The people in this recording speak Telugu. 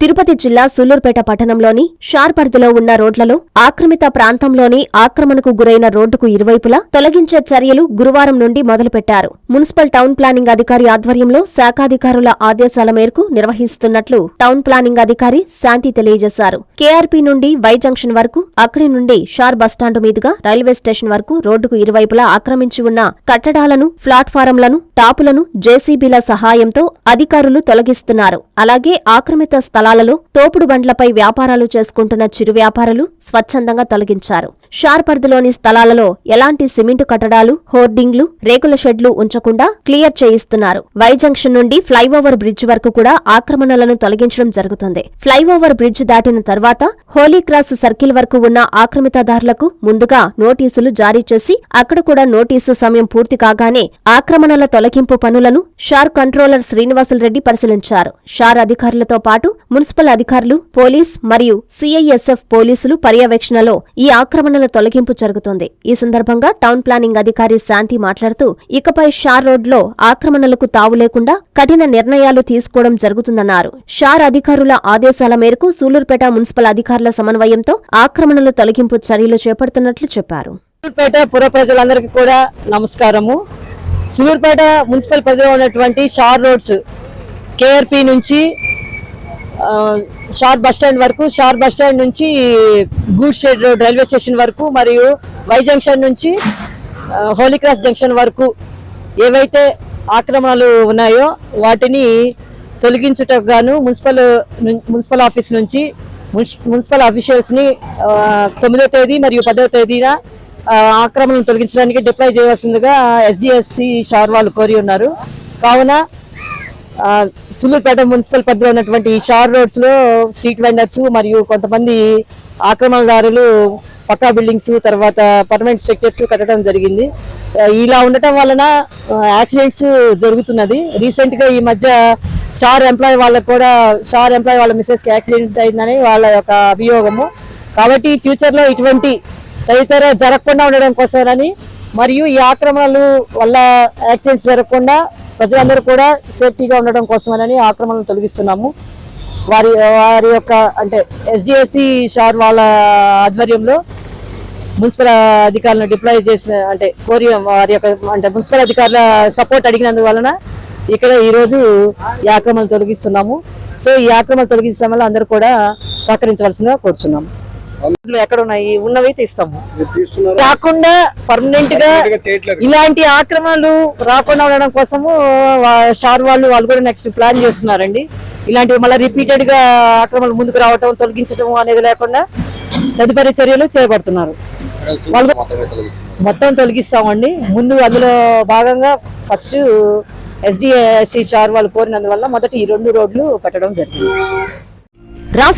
తిరుపతి జిల్లా సూలూరుపేట పట్టణంలోని షార్ పరిధిలో ఉన్న రోడ్లలో ఆక్రమిత ప్రాంతంలోని ఆక్రమణకు గురైన రోడ్డుకు ఇరువైపులా తొలగించే చర్యలు గురువారం నుండి మొదలుపెట్టారు. మున్సిపల్ టౌన్ ప్లానింగ్ అధికారి ఆధ్వర్యంలో శాఖాధికారుల ఆదేశాల మేరకు నిర్వహిస్తున్నట్లు టౌన్ ప్లానింగ్ అధికారి శాంతి తెలియజేశారు. కేఆర్పీ నుండి వై జంక్షన్ వరకు అక్కడి నుండి షార్ బస్టాండు మీదుగా రైల్వే స్టేషన్ వరకు రోడ్డుకు ఇరువైపులా ఆక్రమించి ఉన్న కట్టడాలను ప్లాట్ఫారంలను టాపులను జేసీబీల సహాయంతో అధికారులు తొలగిస్తున్నారు. అలాగే ఆక్రమిత స్థలాలలో తోపుడు బండ్లపై వ్యాపారాలు చేసుకుంటున్న చిరు వ్యాపారులు స్వచ్ఛందంగా తొలగించారు. షార్ పరిధిలోని స్థలాలలో ఎలాంటి సిమెంటు కట్టడాలు హోర్డింగ్లు రేకుల షెడ్లు ఉంచకుండా క్లియర్ చేయిస్తున్నారు. వై జంక్షన్ నుండి ఫ్లైఓవర్ బ్రిడ్జ్ వరకు కూడా ఆక్రమణలను తొలగించడం జరుగుతుంది. ఫ్లైఓవర్ బ్రిడ్జ్ దాటిన తర్వాత హోలీ క్రాస్ సర్కిల్ వరకు ఉన్న ఆక్రమితదారులకు ముందుగా నోటీసులు జారీ చేసి అక్కడ కూడా నోటీసు సమయం పూర్తి కాగానే ఆక్రమణల తొలగింపు పనులను షార్ కంట్రోలర్ శ్రీనివాసులరెడ్డి పరిశీలించారు. షార్ అధికారులతో పాటు మున్సిపల్ అధికారులు పోలీస్ మరియు సిఐఎస్ఎఫ్ పోలీసులు పర్యవేక్షణలో ఈ ఆక్రమణల తొలగింపు జరుగుతోంది. ఈ సందర్భంగా టౌన్ ప్లానింగ్ అధికారి శాంతి మాట్లాడుతూ ఇకపై షార్ రోడ్లో ఆక్రమణలకు తావు లేకుండా కఠిన నిర్ణయాలు తీసుకోవడం జరుగుతుందన్నారు. షార్ అధికారుల ఆదేశాల మేరకు సూలూరుపేట మున్సిపల్ అధికారుల సమన్వయంతో ఆక్రమణల తొలగింపు చర్యలు చేపడుతున్నట్లు చెప్పారు. సూలూరుపేట పుర ప్రజలందరికీ కూడా నమస్కారము. సూలూరుపేట మున్సిపల్ పరిధిలో ఉన్నటువంటి షార్ రోడ్స్ కేఆర్పి నుంచి షార్ బస్ స్టాండ్ వరకు షార్ బస్ స్టాండ్ నుంచి good shed road railway station వరకు మరియు వై జంక్షన్ నుంచి holy cross holy cross junction వరకు ఏవైతే ఆక్రమణలు ఉన్నాయో వాటిని తొలగించుటకు గాను మున్సిపల్ మున్సిపల్ ఆఫీస్ నుంచి మున్సిపల్ అఫీషియల్స్ని తొమ్మిదో తేదీ మరియు పదో తేదీన ఆక్రమణను తొలగించడానికి డిప్లాయ్ చేయవలసిందిగా ఎస్డిఎస్సి షార్ వాళ్ళు కోరి ఉన్నారు. కావున సులూరుపేట మున్సిపల్ పరిధిలో ఉన్నటువంటి షార్ రోడ్స్లో స్ట్రీట్ వెండర్స్ మరియు కొంతమంది ఆక్రమణదారులు పక్కా బిల్డింగ్స్ తర్వాత పర్మనెంట్ స్ట్రక్చర్స్ కట్టడం జరిగింది. ఇలా ఉండటం వలన యాక్సిడెంట్స్ జరుగుతున్నది. రీసెంట్గా ఈ మధ్య షార్ ఎంప్లాయ్ వాళ్ళకు కూడా షార్ ఎంప్లాయ్ వాళ్ళ మిస్సెస్కి యాక్సిడెంట్ అయిందని వాళ్ళ యొక్క అభియోగము. కాబట్టి ఫ్యూచర్లో ఇటువంటి తదితర జరగకుండా ఉండడం కోసమని మరియు ఈ ఆక్రమణలు వల్ల యాక్సిడెంట్స్ జరగకుండా ప్రజలందరూ కూడా సేఫ్టీగా ఉండడం కోసమని ఆక్రమణలు తొలగిస్తున్నాము. వారి వారి యొక్క అంటే ఎస్డిఎస్సి షార్ వాళ్ళ ఆధ్వర్యంలో మున్సిపల్ అధికారులను డిప్లాయ్ చేసిన అంటే కోరి వారి యొక్క అంటే మున్సిపల్ అధికారుల సపోర్ట్ అడిగినందువలన ఇక్కడ ఈరోజు ఈ ఆక్రమణలు తొలగిస్తున్నాము. సో ఈ ఆక్రమణలు తొలగించడం వల్ల అందరూ కూడా సహకరించవలసిందిగా కోరుచున్నాము. ఎక్కడ ఉన్నాయి? ఉన్నవి తీస్తాము. కాకుండా పర్మనెంట్గా ఇలాంటి ఆక్రమణలు రాకుండా ఉండడం కోసము షార్ వాళ్ళు వాళ్ళు కూడా నెక్స్ట్ ప్లాన్ చేస్తున్నారండి. ఇలాంటివి మళ్ళీ రిపీటెడ్గా ఆక్రమణలు ముందుకు రావటం తొలగించడం అనేది లేకుండా తదుపరి చర్యలు చేపడుతున్నారు. వాళ్ళు మొత్తం తొలగిస్తామండి. ముందు అందులో భాగంగా ఫస్ట్ ఎస్డిఎస్సి షార్ వాళ్ళు కోరినందువల్ల మొదటి ఈ రెండు రోడ్లు పెట్టడం జరిగింది.